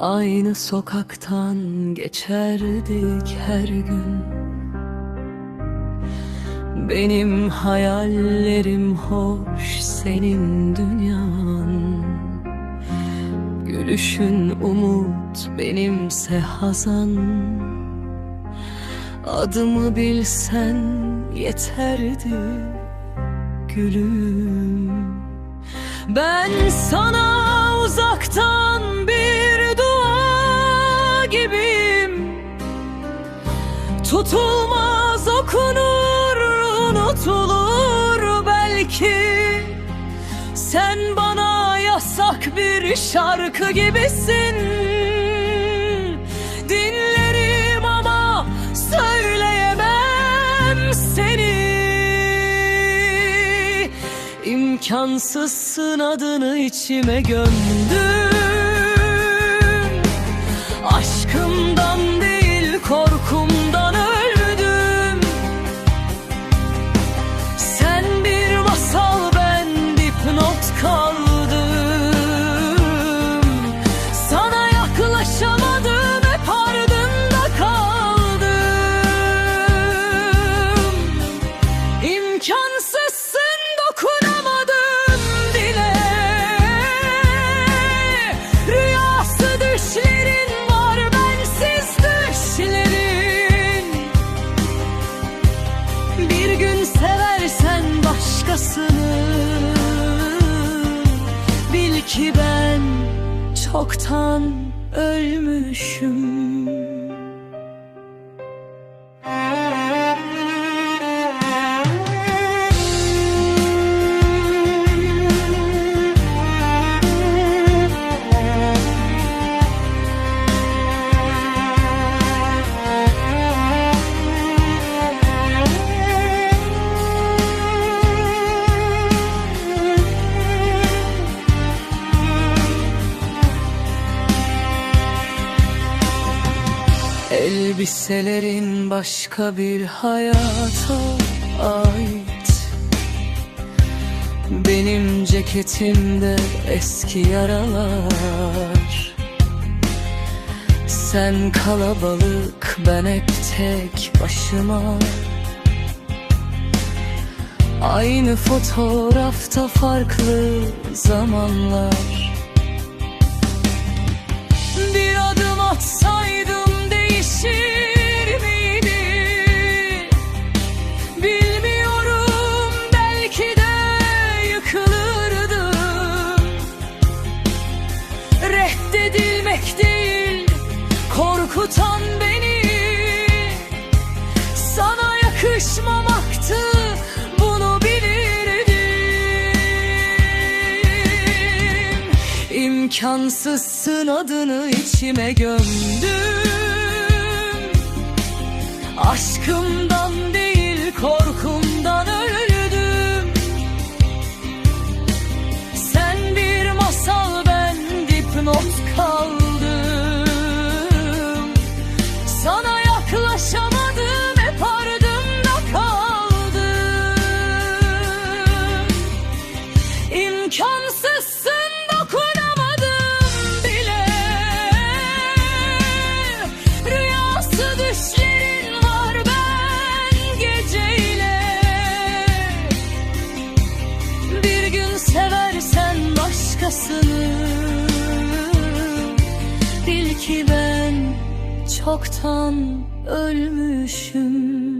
Aynı sokaktan geçerdik her gün. Benim hayallerim hoş senin dünyan. Gülüşün umut benimse hazan. Adımı bilsen yeterdi gülüm. Ben sana uzaktan bir Tutulmaz okunur unutulur belki. Sen bana yasak bir şarkı gibisin. Dinlerim ama söyleyemem seni. İmkansızsın adını içime gömdüm. Aşkımdan İmkansızsın dokunamadım dile Rüyası düşlerin var bensiz düşlerin. Bir gün seversen başkasını Bil ki ben çoktan ölmüşüm Elbiselerin başka bir hayata ait. Benim ceketimde eski yaralar. Sen kalabalık ben hep tek başıma. Aynı fotoğrafta farklı zamanlar. Bir adım atsaydım değişir? Bilmiyorum belki de yıkılırdım. Reddedilmek değil korkutan beni. Sana yakışmamaktı. İmkansızsın adını içime gömdüm Aşkımdan Bil ki ben çoktan ölmüşüm